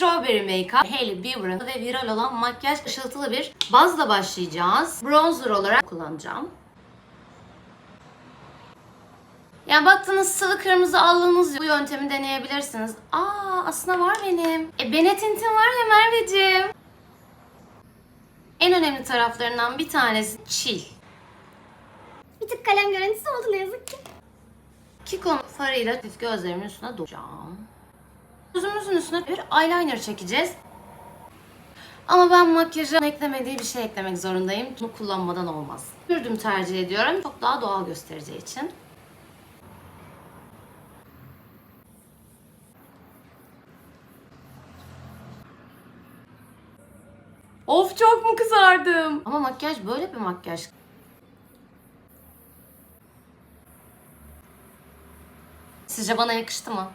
Strawberry Makeup, Hailey Bieber'ın ve viral olan makyaj ışıltılı bir bazla başlayacağız. Bronzer olarak kullanacağım. Yani baktınız sıvı kırmızı aldığınız bu yöntemi deneyebilirsiniz. Aa aslında var benim. E Benetint'in var ya Merveciğim. En önemli taraflarından bir tanesi çil. Bir tık kalem görüntüsü oldu ne yazık ki. Kiko'nun farıyla hafif gözlerimin üstüne duracağım. Gözümüzün üstüne bir eyeliner çekeceğiz. Ama ben makyaja eklemediği bir şey eklemek zorundayım. Bunu kullanmadan olmaz. Mürdüm tercih ediyorum. Çok daha doğal göstereceği için. Of çok mu kızardım? Ama makyaj böyle bir makyaj. Sizce bana yakıştı mı?